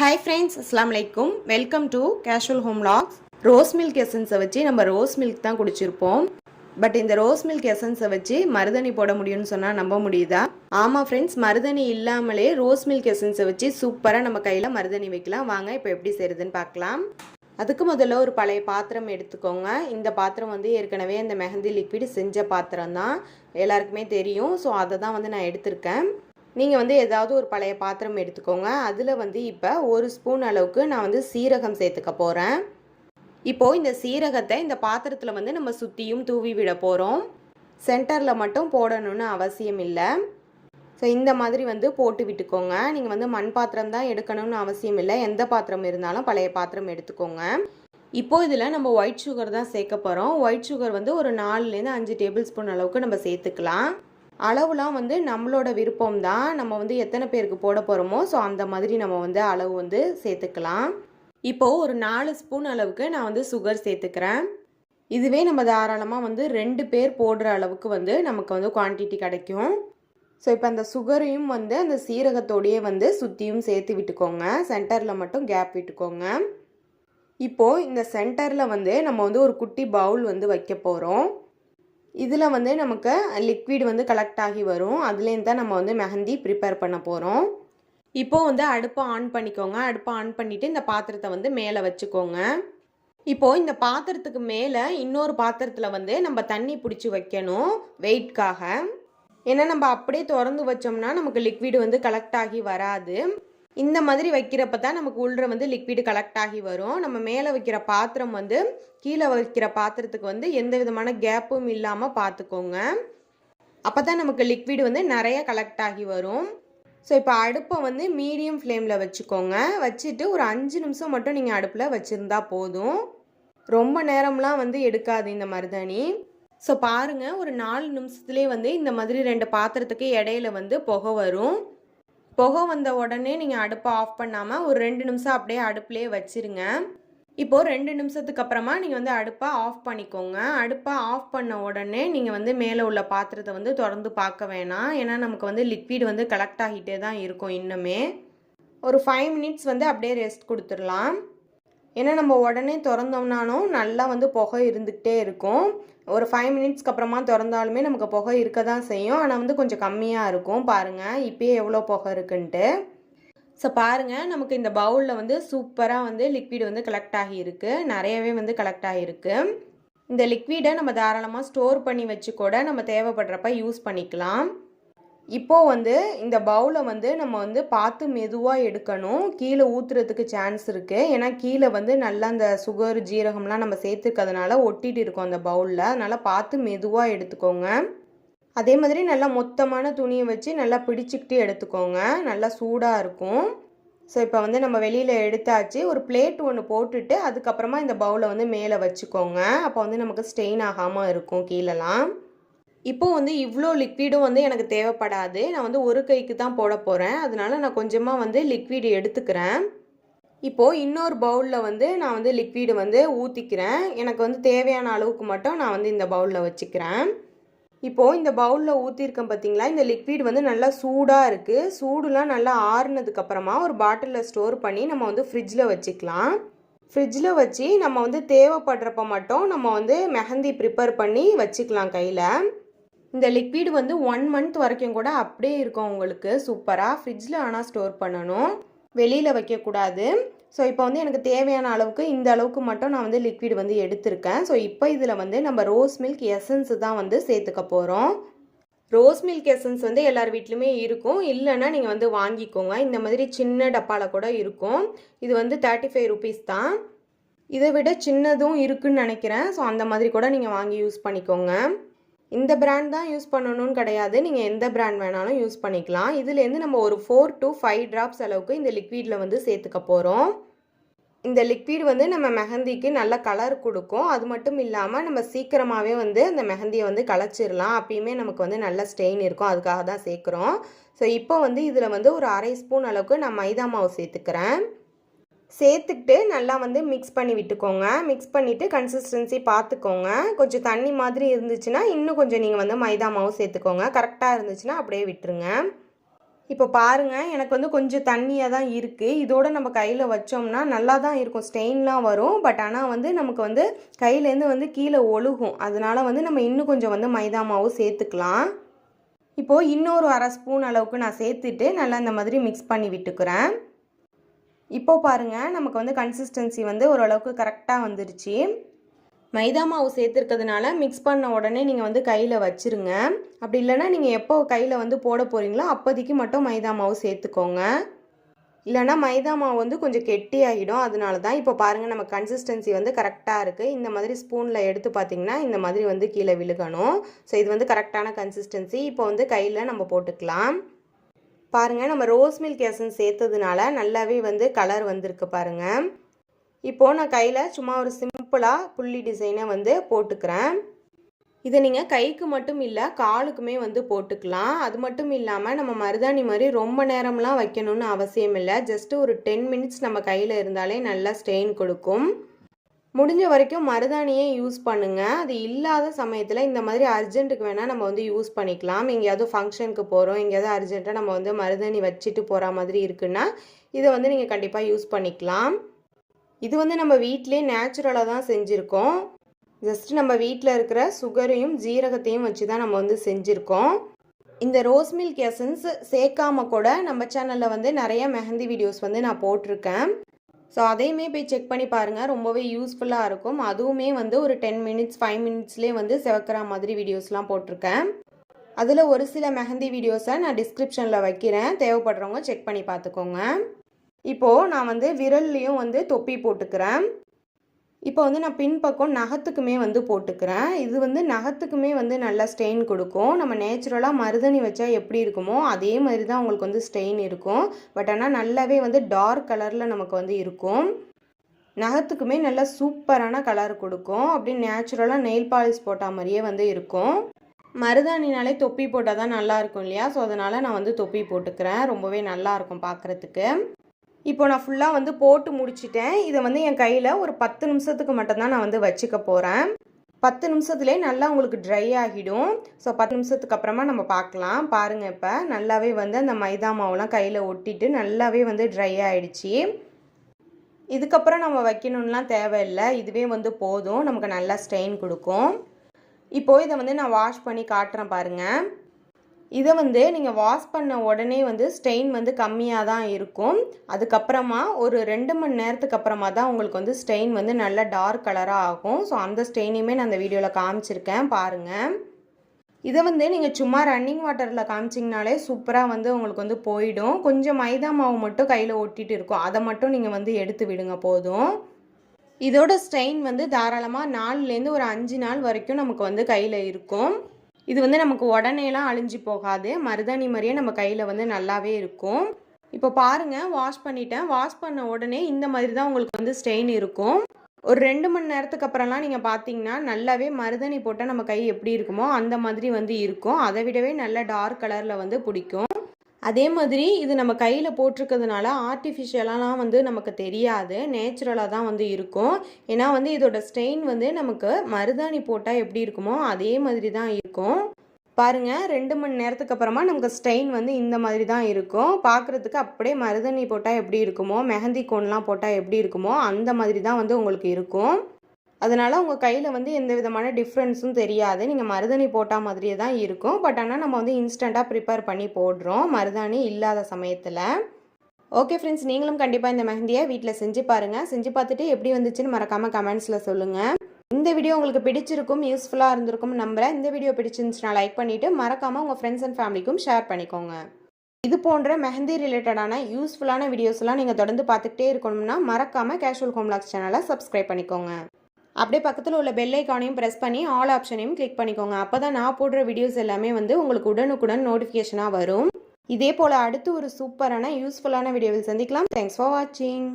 Hi friends அஸ்லாம் வலைக்கும் welcome to casual home logs rose milk எசன்ஸை வச்சு நம்ம ரோஸ் மில்க் தான் குடிச்சிருப்போம். பட் இந்த ரோஸ் மில்க் எசன்ஸை வச்சு மருதணி போட முடியும்னு சொன்னால் நம்ப முடியுதா? ஆமாம் ஃப்ரெண்ட்ஸ் மருதணி இல்லாமலே ரோஸ் மில்க் எசன்ஸை வச்சு சூப்பராக நம்ம கையில் மருதணி வைக்கலாம். வாங்க இப்போ எப்படி செய்யுதுன்னு பார்க்கலாம். அதுக்கு முதல்ல ஒரு பழைய பாத்திரம் எடுத்துக்கோங்க. இந்த பாத்திரம் வந்து ஏற்கனவே இந்த மெஹந்தி லிக்விட் செஞ்ச பாத்திரம் தான். எல்லாருக்குமே தெரியும். ஸோ அதை தான் வந்து நான் எடுத்திருக்கேன். நீங்கள் வந்து ஏதாவது ஒரு பழைய பாத்திரம் எடுத்துக்கோங்க. அதில் வந்து இப்போ ஒரு ஸ்பூன் அளவுக்கு நான் வந்து சீரகம் சேர்த்துக்க போகிறேன் இப்போது இந்த சீரகத்தை இந்த பாத்திரத்தில் வந்து நம்ம சுற்றியும் தூவி விட போகிறோம் சென்டரில் மட்டும் போடணும்னு அவசியம் இல்லை. ஸோ இந்த மாதிரி வந்து போட்டு விட்டுக்கோங்க. நீங்கள் வந்து மண் பாத்திரம் தான் எடுக்கணும்னு அவசியம் இல்லை. எந்த பாத்திரம் இருந்தாலும் பழைய பாத்திரம் எடுத்துக்கோங்க. இப்போது இதில் நம்ம ஒயிட் சுகர் தான் சேர்க்க போகிறோம் ஒயிட் சுகர் வந்து ஒரு நாலுலேருந்து அஞ்சு டேபிள் ஸ்பூன் அளவுக்கு நம்ம சேர்த்துக்கலாம். அளவுலாம் வந்து நம்மளோட விருப்பம் தான் நம்ம வந்து எத்தனை பேருக்கு போட போகிறோமோ ஸோ அந்த மாதிரி நம்ம வந்து அளவு வந்து சேர்த்துக்கலாம். இப்போது ஒரு நாலு ஸ்பூன் அளவுக்கு நான் வந்து சுகர் சேர்த்துக்கிறேன். இதுவே நம்ம தாராளமாக வந்து ரெண்டு பேர் போடுற அளவுக்கு வந்து நமக்கு வந்து குவான்டிட்டி கிடைக்கும். ஸோ இப்போ அந்த சுகரையும் வந்து அந்த சீரகத்தோடையே வந்து சுற்றியும் சேர்த்து விட்டுக்கோங்க. சென்டரில் மட்டும் கேப் விட்டுக்கோங்க. இப்போது இந்த சென்டரில் வந்து நம்ம வந்து ஒரு குட்டி பவுல் வந்து வைக்க போகிறோம் இதில் வந்து நமக்கு லிக்விட் வந்து கலெக்ட் ஆகி வரும். அதுலேருந்து தான் நம்ம வந்து மெஹந்தி ப்ரிப்பேர் பண்ண போகிறோம் இப்போது வந்து அடுப்பை ஆன் பண்ணிக்கோங்க. அடுப்பை ஆன் பண்ணிவிட்டு இந்த பாத்திரத்தை வந்து மேலே வச்சுக்கோங்க. இப்போது இந்த பாத்திரத்துக்கு மேலே இன்னொரு பாத்திரத்தில் வந்து நம்ம தண்ணி பிடிச்சி வைக்கணும் வெயிட்காக ஏன்னா நம்ம அப்படியே திறந்து வச்சோம்னா நமக்கு லிக்விட் வந்து கலெக்ட் ஆகி வராது. இந்த மாதிரி வைக்கிறப்ப தான் நமக்கு உள்ள வந்து லிக்விட் கலெக்ட் ஆகி வரும். நம்ம மேலே வைக்கிற பாத்திரம் வந்து கீழே வைக்கிற பாத்திரத்துக்கு வந்து எந்த விதமான கேப்பும் இல்லாமல் பார்த்துக்கோங்க அப்போ தான் நமக்கு லிக்விட் வந்து நிறைய கலெக்ட் ஆகி வரும். ஸோ இப்போ அடுப்பை வந்து மீடியம் ஃப்ளேமில் வச்சுக்கோங்க. வச்சுட்டு ஒரு அஞ்சு நிமிஷம் மட்டும் நீங்கள் அடுப்பில் வச்சுருந்தா போதும். ரொம்ப நேரம்லாம் வந்து எடுக்காது இந்த மருதாணி. ஸோ பாருங்கள் ஒரு நாலு நிமிஷத்துலேயே வந்து இந்த மாதிரி ரெண்டு பாத்திரத்துக்கு இடையில வந்து புகை வரும். புகை வந்த உடனே நீங்கள் அடுப்பை ஆஃப் பண்ணாமல் ஒரு ரெண்டு நிமிஷம் அப்படியே அடுப்புலேயே வச்சிருங்க. இப்போது ரெண்டு நிமிஷத்துக்கு அப்புறமா நீங்கள் வந்து அடுப்பை ஆஃப் பண்ணிக்கோங்க. அடுப்பை ஆஃப் பண்ண உடனே நீங்கள் வந்து மேலே உள்ள பாத்திரத்தை வந்து திறந்து பார்க்க வேணாம். ஏன்னா நமக்கு வந்து லிக்விட் வந்து கலெக்ட் ஆகிட்டே தான் இருக்கும் இன்னுமே. ஒரு ஃபைவ் மினிட்ஸ் வந்து அப்படியே ரெஸ்ட் கொடுத்துடலாம். ஏன்னா நம்ம உடனே திறந்தோம்னாலும் நல்லா வந்து புகை இருந்துக்கிட்டே இருக்கும். ஒரு ஃபைவ் மினிட்ஸ்க்கு அப்புறமா திறந்தாலுமே நமக்கு புகை இருக்க தான் செய்யும். ஆனால் வந்து கொஞ்சம் கம்மியாக இருக்கும். பாருங்கள் இப்போயே எவ்வளோ புகை இருக்குன்ட்டு. ஸோ பாருங்கள் நமக்கு இந்த பவுலில் வந்து சூப்பராக வந்து லிக்விட் வந்து கலெக்ட் ஆகியிருக்கு. நிறையவே வந்து கலெக்ட் ஆகியிருக்கு. இந்த லிக்விடை நம்ம தாராளமாக ஸ்டோர் பண்ணி வச்சு கூட நம்ம தேவைப்படுறப்ப யூஸ் பண்ணிக்கலாம். இப்போது வந்து இந்த பவுலை வந்து நம்ம வந்து பார்த்து மெதுவாக எடுக்கணும். கீழே ஊற்றுறதுக்கு சான்ஸ் இருக்குது ஏன்னா கீழே வந்து நல்லா அந்த சுகர் ஜீரகம்லாம் நம்ம சேர்த்துருக்கிறதுனால ஒட்டிகிட்டு இருக்கோம் அந்த பவுலில் அதனால் பார்த்து மெதுவாக எடுத்துக்கோங்க. அதே மாதிரி நல்லா மொத்தமான துணியை வச்சு நல்லா பிடிச்சிக்கிட்டு எடுத்துக்கோங்க. நல்லா சூடாக இருக்கும். ஸோ இப்போ வந்து நம்ம வெளியில் எடுத்தாச்சு. ஒரு பிளேட் ஒன்று போட்டுட்டு அதுக்கப்புறமா இந்த பவுலை வந்து மேலே வச்சுக்கோங்க. அப்போ வந்து நமக்கு ஸ்டெயின் ஆகாமல் இருக்கும் கீழெலாம் இப்போ வந்து இவ்வளோ லிக்விடும் வந்து எனக்கு தேவைப்படாது. நான் வந்து ஒரு கைக்கு தான் போட போகிறேன் அதனால நான் கொஞ்சமாக வந்து லிக்விடு எடுத்துக்கிறேன். இப்போது இன்னொரு பவுலில் வந்து நான் வந்து லிக்விடு வந்து ஊற்றிக்கிறேன் எனக்கு வந்து தேவையான அளவுக்கு மட்டும் நான் வந்து இந்த பவுலில் வச்சுக்கிறேன். இப்போது இந்த பவுலில் ஊற்றிருக்கேன் பார்த்தீங்களா இந்த லிக்விட் வந்து நல்லா சூடாக இருக்குது சூடுலாம் நல்லா ஆறுனதுக்கப்புறமா ஒரு பாட்டிலில் ஸ்டோர் பண்ணி நம்ம வந்து ஃப்ரிட்ஜில் வச்சுக்கலாம். ஃப்ரிட்ஜில் வச்சு நம்ம வந்து தேவைப்படுறப்ப மட்டும் நம்ம வந்து மெஹந்தி ப்ரிப்பேர் பண்ணி வச்சுக்கலாம் கையில். இந்த லிக்விட் வந்து ஒன் மந்த் வரைக்கும் கூட அப்படியே இருக்கும் உங்களுக்கு. சூப்பராக ஃப்ரிட்ஜில் ஆனால் ஸ்டோர் பண்ணணும். வெளியில் வைக்கக்கூடாது. ஸோ இப்போ வந்து எனக்கு தேவையான அளவுக்கு இந்த அளவுக்கு மட்டும் நான் வந்து லிக்விட் வந்து எடுத்திருக்கேன். ஸோ இப்போ இதில் வந்து நம்ம ரோஸ் மில்க் எசன்ஸ் தான் வந்து சேர்த்துக்க போகிறோம் ரோஸ் மில்க் எசன்ஸ் வந்து எல்லார் வீட்லையுமே இருக்கும். இல்லைன்னா நீங்கள் வந்து வாங்கிக்கோங்க. இந்த மாதிரி சின்ன டப்பாவில் கூட இருக்கும். இது வந்து தேர்ட்டி ஃபைவ் ருபீஸ் தான். இதை விட சின்னதும் இருக்குன்னு நினைக்கிறேன். ஸோ அந்த மாதிரி கூட நீங்கள் வாங்கி யூஸ் பண்ணிக்கோங்க. இந்த பிராண்ட் தான் யூஸ் பண்ணணும்னு கிடையாது. நீங்கள் எந்த பிராண்ட் வேணாலும் யூஸ் பண்ணிக்கலாம். இதுலேருந்து நம்ம ஒரு ஃபோர் டு ஃபைவ் ட்ராப்ஸ் அளவுக்கு இந்த லிக்விடில் வந்து சேர்த்துக்க போகிறோம் இந்த லிக்விட் வந்து நம்ம மெஹந்திக்கு நல்ல கலர் கொடுக்கும். அது மட்டும் இல்லாமல் நம்ம சீக்கிரமாகவே வந்து அந்த மெஹந்தியை வந்து களைச்சிடலாம். அப்பயுமே நமக்கு வந்து நல்ல ஸ்டெயின் இருக்கும். அதுக்காக தான் சேர்க்குறோம். ஸோ இப்போ வந்து இதில் வந்து ஒரு அரை ஸ்பூன் அளவுக்கு நான் மைதா மாவு சேர்த்துக்கிறேன். சேர்த்துக்கிட்டு நல்லா வந்து மிக்ஸ் பண்ணி விட்டுக்கோங்க. மிக்ஸ் பண்ணிவிட்டு கன்சிஸ்டன்சி பார்த்துக்கோங்க கொஞ்சம் தண்ணி மாதிரி இருந்துச்சுன்னா இன்னும் கொஞ்சம் நீங்கள் வந்து மைதா மாவு சேர்த்துக்கோங்க. கரெக்டாக இருந்துச்சுன்னா அப்படியே விட்டுருங்க. இப்போ பாருங்க எனக்கு வந்து கொஞ்சம் தண்ணியாக தான் இருக்குது இதோட நம்ம கையில் வச்சோம்னா நல்லா தான் இருக்கும். ஸ்டெயின்லாம் வரும். பட் ஆனால் வந்து நமக்கு வந்து கையிலேருந்து வந்து கீழே ஒழுகும். அதனால் வந்து நம்ம இன்னும் கொஞ்சம் வந்து மைதா மாவு சேர்த்துக்கலாம். இப்போது இன்னொரு அரை ஸ்பூன் அளவுக்கு நான் சேர்த்துட்டு நல்லா இந்த மாதிரி மிக்ஸ் பண்ணி விட்டுக்கிறேன். இப்போ பாருங்கள் நமக்கு வந்து கன்சிஸ்டன்சி வந்து ஓரளவுக்கு கரெக்டாக வந்துருச்சு. மைதா மாவு சேர்த்துருக்கிறதுனால மிக்ஸ் பண்ண உடனே நீங்கள் வந்து கையில் வச்சுருங்க. அப்படி இல்லைன்னா நீங்கள் எப்போ கையில் வந்து போட போகிறீங்களோ அப்போதைக்கு மட்டும் மைதா மாவு சேர்த்துக்கோங்க. இல்லைன்னா மைதா மாவு வந்து கொஞ்சம் கெட்டியாகிடும் அதனால தான் இப்போ பாருங்கள் நம்ம கன்சிஸ்டன்சி வந்து கரெக்டாக இருக்குது இந்த மாதிரி ஸ்பூனில் எடுத்து பார்த்தீங்கன்னா இந்த மாதிரி வந்து கீழே விழுகணும். ஸோ இது வந்து கரெக்டான கன்சிஸ்டன்சி இப்போ வந்து கையில் நம்ம போட்டுக்கலாம். பாருங்கள் நம்ம ரோஸ் மில்க் எசன் சேர்த்ததுனால நல்லாவே வந்து கலர் வந்திருக்கு பாருங்கள் இப்போது நான் கையில் சும்மா ஒரு சிம்பிளாக புள்ளி டிசைனை வந்து போட்டுக்கிறேன். இதை நீங்கள் கைக்கு மட்டும் இல்லை காலுக்குமே வந்து போட்டுக்கலாம். அது மட்டும் இல்லாமல் நம்ம மருதாணி மாதிரி ரொம்ப நேரம்லாம் வைக்கணும்னு அவசியம் இல்லை. ஜஸ்ட்டு ஒரு டென் மினிட்ஸ் நம்ம கையில் இருந்தாலே நல்லா ஸ்டெயின் கொடுக்கும். முடிஞ்ச வரைக்கும் மருதாணியே யூஸ் பண்ணுங்கள் அது இல்லாத சமயத்தில் இந்த மாதிரி அர்ஜென்ட்டுக்கு வேணால் நம்ம வந்து யூஸ் பண்ணிக்கலாம். எங்கேயாவது ஃபங்க்ஷனுக்கு போகிறோம் எங்கேயாவது அர்ஜென்ட்டாக நம்ம வந்து மருதாணி வச்சுட்டு போகிற மாதிரி இருக்குன்னா இதை வந்து நீங்கள் கண்டிப்பாக யூஸ் பண்ணிக்கலாம். இது வந்து நம்ம வீட்டிலே நேச்சுரலாக தான் செஞ்சுருக்கோம். ஜஸ்ட் நம்ம வீட்டில் இருக்கிற சுகரையும் ஜீரகத்தையும் வச்சு தான் நம்ம வந்து செஞ்சுருக்கோம். இந்த ரோஸ் மில்க் எசன்ஸ் சேர்க்காம கூட நம்ம சேனலில் வந்து நிறைய மெஹந்தி வீடியோஸ் வந்து நான் போட்டிருக்கேன். ஸோ அதையுமே போய் செக் பண்ணி பாருங்கள் ரொம்பவே யூஸ்ஃபுல்லாக இருக்கும். அதுவுமே வந்து ஒரு டென் மினிட்ஸ் ஃபைவ் மினிட்ஸ்லேயே வந்து செவக்கிற மாதிரி வீடியோஸ்லாம் போட்டிருக்கேன். அதில் ஒரு சில மெஹந்தி வீடியோஸை நான் டிஸ்கிரிப்ஷனில் வைக்கிறேன். தேவைப்படுறவங்க செக் பண்ணி பார்த்துக்கோங்க. இப்போது நான் வந்து விரல்லையும் வந்து தொப்பி போட்டுக்கிறேன். இப்போ வந்து நான் பின்பக்கம் நகத்துக்குமே வந்து போட்டுக்கிறேன். இது வந்து நகத்துக்குமே வந்து நல்லா ஸ்டெயின் கொடுக்கும். நம்ம நேச்சுரலாக மருதணி வச்சா எப்படி இருக்குமோ அதே மாதிரி தான் உங்களுக்கு வந்து ஸ்டெயின் இருக்கும். பட் ஆனால் நல்லாவே வந்து டார்க் கலரில் நமக்கு வந்து இருக்கும். நகத்துக்குமே நல்லா சூப்பரான கலர் கொடுக்கும். அப்படி நேச்சுரலாக நெயில் பாலிஷ் போட்டால் மாதிரியே வந்து இருக்கும். மருதாணினாலே தொப்பி போட்டால் தான் நல்லாயிருக்கும் இல்லையா? ஸோ அதனால் நான் வந்து தொப்பி போட்டுக்கிறேன். ரொம்பவே நல்லாயிருக்கும் பார்க்குறதுக்கு இப்போ நான் ஃபுல்லாக வந்து போட்டு முடிச்சிட்டேன். இதை வந்து என் கையில் ஒரு பத்து நிமிஷத்துக்கு மட்டும்தான் நான் வந்து வச்சுக்க போகிறேன் பத்து நிமிஷத்துலேயே நல்லா உங்களுக்கு ட்ரை ஆகிடும். ஸோ பத்து நிமிஷத்துக்கு அப்புறமா நம்ம பார்க்கலாம். பாருங்கள் இப்போ நல்லாவே வந்து அந்த மைதா மாவுலாம் கையில் ஒட்டிட்டு நல்லாவே வந்து ட்ரை ஆகிடுச்சி இதுக்கப்புறம் நம்ம வைக்கணும்லாம் தேவையில்லை. இதுவே வந்து போதும். நமக்கு நல்லா ஸ்டெயின் கொடுக்கும். இப்போது இதை வந்து நான் வாஷ் பண்ணி காட்டுறேன் பாருங்கள் இதை வந்து நீங்கள் வாஷ் பண்ண உடனே வந்து ஸ்டெயின் வந்து கம்மியாக தான் இருக்கும். அதுக்கப்புறமா ஒரு ரெண்டு மணி நேரத்துக்கு அப்புறமா தான் உங்களுக்கு வந்து ஸ்டெயின் வந்து நல்லா டார்க் கலராக ஆகும். ஸோ அந்த ஸ்டெயினையுமே நான் அந்த வீடியோவில் காமிச்சிருக்கேன். பாருங்கள் இதை வந்து நீங்கள் சும்மா ரன்னிங் வாட்டரில் காமிச்சிங்கனாலே சூப்பராக வந்து உங்களுக்கு வந்து போயிடும். கொஞ்சம் மைதா மாவு மட்டும் கையில் ஒட்டிகிட்டு இருக்கும். அதை மட்டும் நீங்கள் வந்து எடுத்து விடுங்க போதும். இதோட ஸ்டெயின் வந்து தாராளமாக நாலுலேருந்து ஒரு அஞ்சு நாள் வரைக்கும் நமக்கு வந்து கையில் இருக்கும். இது வந்து நமக்கு உடனேலாம் அழிஞ்சு போகாது. மருதாணி மாதிரியே நம்ம கையில் வந்து நல்லாவே இருக்கும். இப்போ பாருங்கள் வாஷ் பண்ணிட்டேன். வாஷ் பண்ண உடனே இந்த மாதிரி தான் உங்களுக்கு வந்து ஸ்டெயின் இருக்கும். ஒரு ரெண்டு மணி நேரத்துக்கு அப்புறம்லாம் நீங்கள் பார்த்தீங்கன்னா நல்லாவே மருதாணி போட்டால் நம்ம கை எப்படி இருக்குமோ அந்த மாதிரி வந்து இருக்கும். அதை விடவே நல்ல டார்க் கலரில் வந்து பிடிக்கும். அதே மாதிரி இது நம்ம கையில் போட்டிருக்கிறதுனால ஆர்டிஃபிஷியலாலாம் வந்து நமக்கு தெரியாது. நேச்சுரலாக தான் வந்து இருக்கும். ஏன்னா வந்து இதோட ஸ்டெயின் வந்து நமக்கு மருதாணி போட்டால் எப்படி இருக்குமோ அதே மாதிரி தான் இருக்கும். பாருங்கள் ரெண்டு மணி நேரத்துக்கு அப்புறமா நமக்கு ஸ்டெயின் வந்து இந்த மாதிரி தான் இருக்கும். பார்க்குறதுக்கு அப்படியே மருதாணி போட்டால் எப்படி இருக்குமோ மெஹந்தி கோன்லாம் போட்டால் எப்படி இருக்குமோ அந்த மாதிரி தான் வந்து உங்களுக்கு இருக்கும். அதனால் உங்கள் கையில் வந்து எந்த விதமான டிஃப்ரென்ஸும் தெரியாது. நீங்கள் மருதாணி போட்டால் மாதிரியே தான் இருக்கும். பட் ஆனால் நம்ம வந்து இன்ஸ்டண்ட்டாக ப்ரிப்பேர் பண்ணி போடுறோம். மருதாணி இல்லாத சமயத்தில். ஓகே ஃப்ரெண்ட்ஸ் நீங்களும் கண்டிப்பாக இந்த மெஹந்தியை வீட்டில் செஞ்சு பாருங்கள் செஞ்சு பார்த்துட்டு எப்படி வந்துச்சுன்னு மறக்காமல் கமெண்ட்ஸில் சொல்லுங்கள் இந்த வீடியோ உங்களுக்கு பிடிச்சிருக்கும் யூஸ்ஃபுல்லாக இருந்திருக்கும் நம்புகிறேன் இந்த வீடியோ பிடிச்சிருந்துச்சுன்னா லைக் பண்ணிவிட்டு மறக்காமல் உங்கள் ஃப்ரெண்ட்ஸ் அண்ட் ஃபேமிலிக்கும் ஷேர் பண்ணிக்கோங்க. இது போன்ற மெஹந்தி ரிலேட்டடான யூஸ்ஃபுல்லான வீடியோஸ்லாம் நீங்கள் தொடர்ந்து பார்த்துக்கிட்டே இருக்கணும்னா மறக்காமல் கேஷுவல் ஹோம்லாக்ஸ் சேனலை சப்ஸ்கிரைப் பண்ணிக்கோங்க. அப்படியே பக்கத்தில் உள்ள பெல் ஐக்கானையும் ப்ரெஸ் பண்ணி ஆல் ஆப்ஷனையும் கிளிக் பண்ணிக்கோங்க. அப்போ தான் நான் போடுற வீடியோஸ் எல்லாமே வந்து உங்களுக்கு உடனுக்குடன் நோட்டிஃபிகேஷனாக வரும். இதே போல் அடுத்து ஒரு சூப்பரான யூஸ்ஃபுல்லான வீடியோவில் சந்திக்கலாம். தேங்க்ஸ் ஃபார் வாட்சிங்